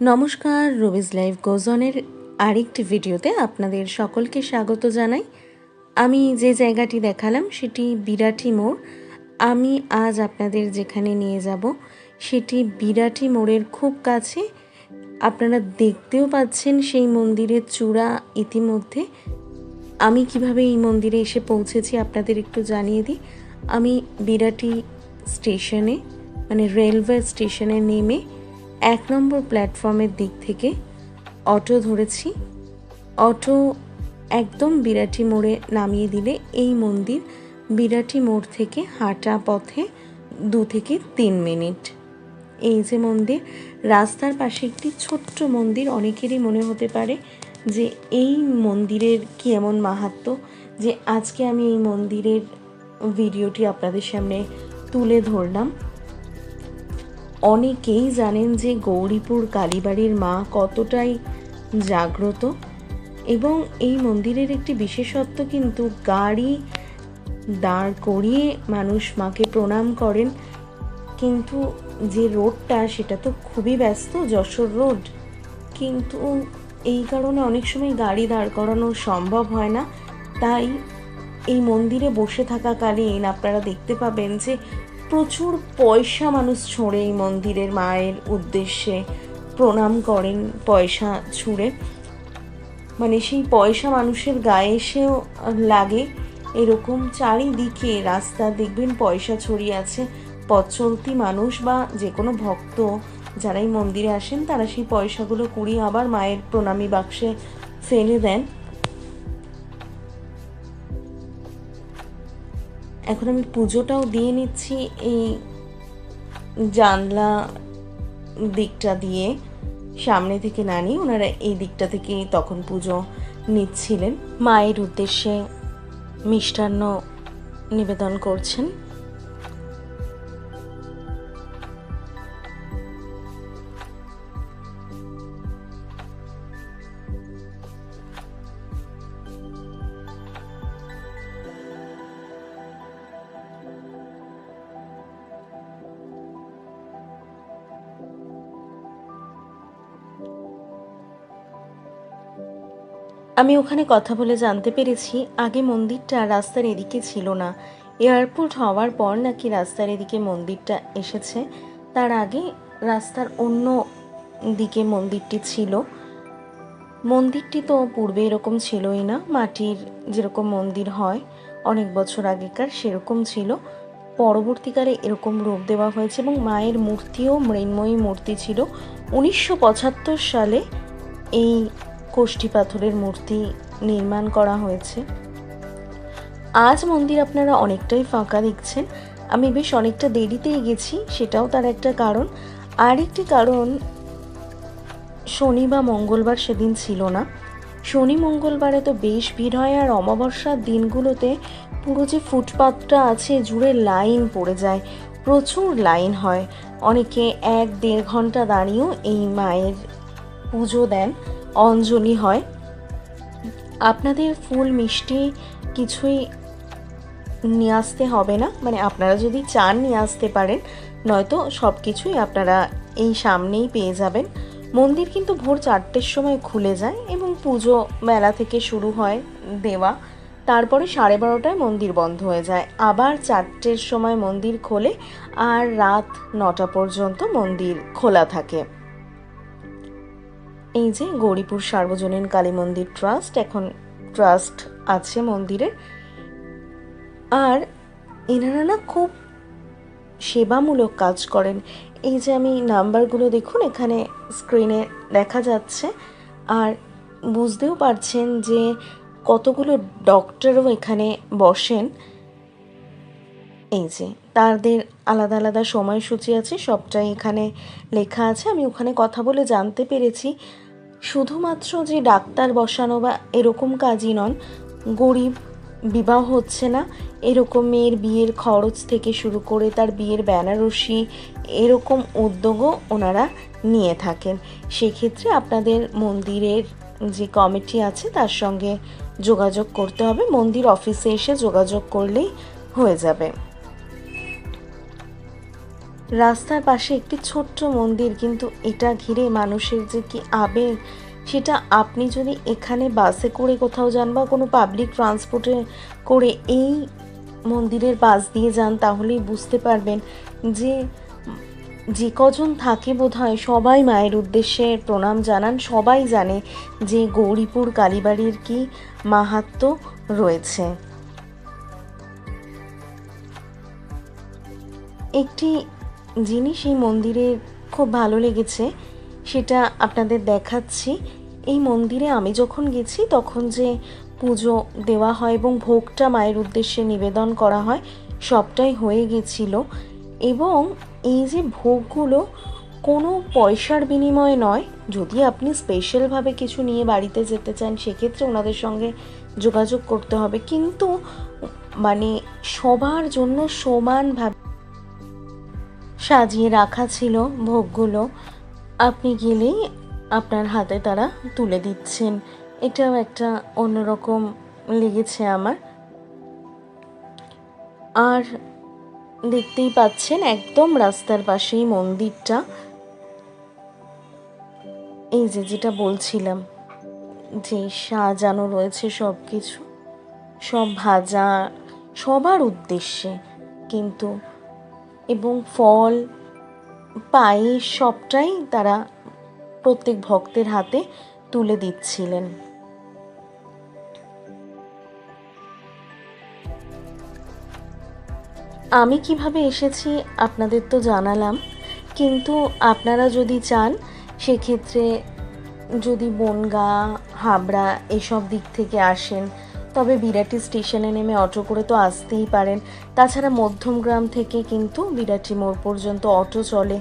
নমস্কার রবিজ লাইভ গোজনের আরেকটি ভিডিওতে আপনাদের সকলকে স্বাগত জানাই। আমি যে জায়গাটি দেখালাম সেটি বিরাটি মোড়। আমি আজ আপনাদের যেখানে নিয়ে যাব সেটি বিরাটি মোড়ের খুব কাছে। আপনারা দেখতেও পাচ্ছেন সেই মন্দিরের চূড়া ইতিমধ্যে। আমি কীভাবে এই মন্দিরে এসে পৌঁছেছি আপনাদের একটু জানিয়ে দিই। আমি বিরাটি স্টেশনে মানে রেলওয়ে স্টেশনে নেমে এক নম্বর প্ল্যাটফর্মের দিক থেকে অটো ধরেছি। অটো একদম বিরাটি মোড়ে নামিয়ে দিলে এই মন্দির বিরাটি মোড় থেকে হাঁটা পথে দু থেকে তিন মিনিট। এই যে মন্দির, রাস্তার পাশে একটি ছোট্ট মন্দির অনেকেরই মনে হতে পারে যে এই মন্দিরের কি এমন মাহাত্ম্য যে আজকে আমি এই মন্দিরের ভিডিওটি আপনাদের সামনে তুলে ধরলাম। অনেকেই জানেন যে গৌরীপুর কালীবাড়ির মা কতটাই জাগ্রত এবং এই মন্দিরের একটি বিশেষত্ব কিন্তু গাড়ি দাঁড় করিয়ে মানুষ মাকে প্রণাম করেন। কিন্তু যে রোডটা সেটা তো খুবই ব্যস্ত, যশোর রোড। কিন্তু এই কারণে অনেক সময় গাড়ি দাঁড় করানো সম্ভব হয় না। তাই এই মন্দিরে বসে থাকাকালীন আপনারা দেখতে পাবেন যে প্রচুর পয়সা মানুষ ছোঁড়ে এই মন্দিরের মায়ের উদ্দেশ্যে প্রণাম করেন পয়সা ছুঁড়ে। মানে সেই পয়সা মানুষের গায়ে এসেও লাগে এরকম চারিদিকে রাস্তা দেখবেন পয়সা ছড়িয়ে আছে পথ মানুষ বা যে কোনো ভক্ত যারা এই মন্দিরে আসেন তারা সেই পয়সাগুলো কুড়িয়ে আবার মায়ের প্রণামী বাক্সে ফেলে দেন। এখন আমি পুজোটাও দিয়ে নিচ্ছি এই জানলা দিকটা দিয়ে। সামনে থেকে নানি, ওনারা এই দিকটা থেকেই তখন পুজো নিচ্ছিলেন। মায়ের উদ্দেশ্যে মিষ্টান্ন নিবেদন করছেন। আমি ওখানে কথা বলে জানতে পেরেছি, আগে মন্দিরটা রাস্তার এদিকে ছিল না। এয়ারপোর্ট হওয়ার পর নাকি রাস্তার এদিকে মন্দিরটা এসেছে। তার আগে রাস্তার অন্য দিকে মন্দিরটি ছিল। মন্দিরটি তো পূর্বে এরকম ছিলই না, মাটির যেরকম মন্দির হয়, অনেক বছর আগেকার সেরকম ছিল। পরবর্তীকালে এরকম রূপ দেওয়া হয়েছে এবং মায়ের মূর্তিও মৃন্ময়ী মূর্তি ছিল। উনিশশো পঁচাত্তর সালে এই কোষ্ঠী পাথরের মূর্তি নির্মাণ করা হয়েছে। আজ মন্দির আপনারা অনেকটাই ফাঁকা দেখছেন। আমি বেশ অনেকটা দেরিতেই গেছি সেটাও তার একটা কারণ। আরেকটি কারণ, শনি বা মঙ্গলবার সেদিন ছিল না। শনি মঙ্গলবারে তো বেশ ভিড় হয় আর অমাবস্যার দিনগুলোতে পুরো যে ফুটপাথটা আছে জুড়ে লাইন পড়ে যায়, প্রচুর লাইন হয়। অনেকে এক দেড় ঘণ্টা দাঁড়িয়েও এই মায়ের পুজো দেন। অঞ্জলি হয়। আপনাদের ফুল মিষ্টি কিছুই নিয়ে আসতে হবে না। মানে আপনারা যদি চান নিয়ে আসতে পারেন, নয়তো সব কিছুই আপনারা এই সামনেই পেয়ে যাবেন। মন্দির কিন্তু ভোর চারটের সময় খুলে যায় এবং পুজো মেলা থেকে শুরু হয় দেওয়া। তারপরে সাড়ে বারোটায় মন্দির বন্ধ হয়ে যায়। আবার চারটের সময় মন্দির খোলে আর রাত নটা পর্যন্ত মন্দির খোলা থাকে। এই যে গৌরীপুর সার্বজনীন কালী মন্দির ট্রাস্ট, এখন ট্রাস্ট আছে মন্দিরের। আর এনারা না খুব সেবামূলক কাজ করেন। এই যে আমি নাম্বারগুলো দেখুন, এখানে স্ক্রিনে দেখা যাচ্ছে। আর বুঝতেও পারছেন যে কতগুলো ডক্টরও এখানে বসেন। এই যে, তাদের আলাদা আলাদা সময়সূচি আছে, সবটাই এখানে লেখা আছে। আমি ওখানে কথা বলে জানতে পেরেছি। শুধুমাত্র যে ডাক্তার বসানো বা এরকম কাজই নন, গরিব বিবাহ হচ্ছে না, এরকম মেয়ের বিয়ের খরচ থেকে শুরু করে তার বিয়ের বেনারসি, এরকম উদ্যোগও ওনারা নিয়ে থাকেন। সেক্ষেত্রে আপনাদের মন্দিরের যে কমিটি আছে, তার সঙ্গে যোগাযোগ করতে হবে। মন্দির অফিসে এসে যোগাযোগ করলেই হয়ে যাবে। রাস্তার পাশে একটি ছোট্ট মন্দির, কিন্তু এটা ঘিরে মানুষের যে কি আবেগ, সেটা আপনি যদি এখানে বাসে করে কোথাও যান বা কোনো পাবলিক ট্রান্সপোর্টে করে এই মন্দিরের পাশ দিয়ে যান, তাহলেই বুঝতে পারবেন যে যে কজন থাকে বোধহয় সবাই মায়ের উদ্দেশ্যে প্রণাম জানান, সবাই জানে যে গৌরীপুর কালীবাড়ির কি মাহাত্ম্য রয়েছে। একটি জিনিস এই মন্দিরে খুব ভালো লেগেছে, সেটা আপনাদের দেখাচ্ছি। এই মন্দিরে আমি যখন গেছি, তখন যে পুজো দেওয়া হয় এবং ভোগটা মায়ের উদ্দেশ্যে নিবেদন করা হয়, সবটাই হয়ে গেছিল। এবং এই যে ভোগগুলো কোনো পয়সার বিনিময়ে নয়, যদি আপনি স্পেশালভাবে কিছু নিয়ে বাড়িতে যেতে চান, সেক্ষেত্রে ওনাদের সঙ্গে যোগাযোগ করতে হবে। কিন্তু মানে সবার জন্য সমানভাবে সাজিয়ে রাখা ছিল ভোগগুলো। আপনি গেলেই আপনার হাতে তারা তুলে দিচ্ছেন। এটাও একটা অন্যরকম লেগেছে আমার। আর দেখতেই পাচ্ছেন একদম রাস্তার পাশেই মন্দিরটা। এই যে যেটা বলছিলাম, যে সাজানো রয়েছে সব কিছু সব ভাজা, সবার উদ্দেশ্যে। কিন্তু এবং ফল, পায়েস সবটাই তারা প্রত্যেক ভক্তের হাতে তুলে দিচ্ছিলেন। আমি কীভাবে এসেছি আপনাদের তো জানালাম, কিন্তু আপনারা যদি চান, সেক্ষেত্রে যদি বনগা, হাবড়া এসব দিক থেকে আসেন তবে বিরাটি স্টেশনে নেমে অটো করে তো আসতেই পারেন। তাছাড়া মধ্যমগ্রাম থেকে কিন্তু বিরাটি মোড় পর্যন্ত অটো চলে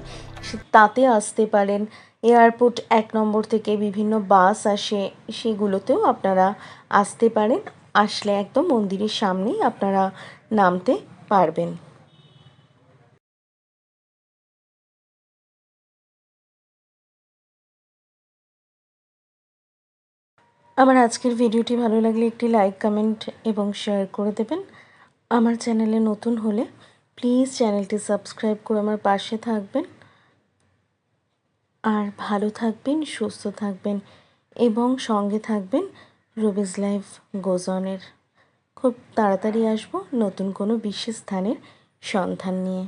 তাতে আসতে পারেন। এয়ারপোর্ট এক নম্বর থেকে বিভিন্ন বাস আসে, সেগুলোতেও আপনারা আসতে পারেন। আসলে একদম মন্দিরের সামনেই আপনারা নামতে পারবেন। আমার আজকের ভিডিওটি ভালো লাগলে একটি লাইক কমেন্ট এবং শেয়ার করে দেবেন। আমার চ্যানেলে নতুন হলে প্লিজ চ্যানেলটি সাবস্ক্রাইব করে আমার পাশে থাকবেন। আর ভালো থাকবেন, সুস্থ থাকবেন এবং সঙ্গে থাকবেন রবিজ লাইফ গোজনের খুব তাড়াতাড়ি আসব নতুন কোনো বিশেষ স্থানের সন্ধান নিয়ে।